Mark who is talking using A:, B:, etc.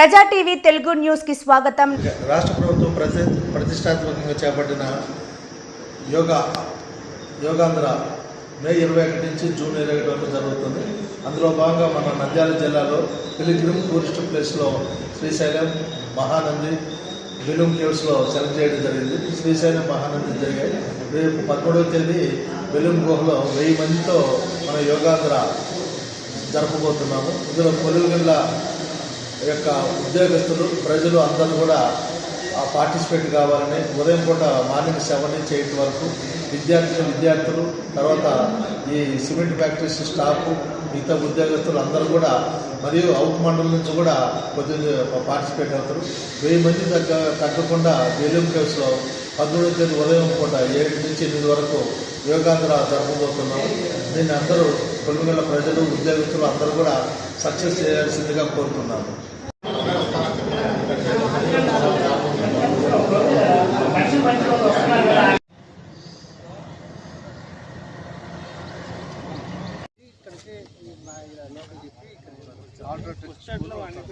A: ప్రజా టీవీ తెలుగు న్యూస్కి స్వాగతం
B: రాష్ట్ర ప్రభుత్వం ప్రతిష్టాత్మకంగా చేపట్టిన యోగా యోగాంధ్ర మే ఇరవై ఒకటి నుంచి జూన్ ఇరవై ఒకటి వరకు జరుగుతుంది. అందులో భాగంగా మన నంద్యాల జిల్లాలో పిలిగ్రిమ్ టూరిస్ట్ ప్లేస్లో శ్రీశైలం మహానంది బిలుం కేవ్స్లో సెలెక్ట్ చేయడం జరిగింది. శ్రీశైలం మహానంది జరిగాయి. రేపు పదమూడవ తేదీ బెలూం గుహలో వెయ్యి మందితో మన యోగాంధ్ర జరపబోతున్నాము ఇందులో కొలువుగల్ల యొక్క ఉద్యోగస్తులు ప్రజలు అందరూ కూడా ఆ పార్టిసిపేట్ కావాలని ఉదయం పూట మార్నింగ్ సెవెన్ నుంచి ఎయిట్ వరకు విద్యార్థులు విద్యార్థులు తర్వాత ఈ సిమెంట్ ఫ్యాక్టరీస్ స్టాఫ్ మిగతా ఉద్యోగస్తులు అందరూ కూడా మరియు అవుట్ మండలం నుంచి కూడా కొద్దిగా పార్టిసిపేట్ అవుతారు. వెయ్యి మంది తగ్గ తగ్గకుండా వేలియం కేవ్స్లో పదమూడవ తేదీ ఉదయం పూట ఏడు నుంచి ఎనిమిది వరకు యోగాంధ్ర జరపబోతున్నాం. దీన్ని అందరూ కొలుగుల ప్రజలు ఉద్యోగస్తులు అందరూ కూడా సక్సెస్ చేయాల్సిందిగా కోరుతున్నాను లోకల్ చెప్పి ఇక్కడ అన్ని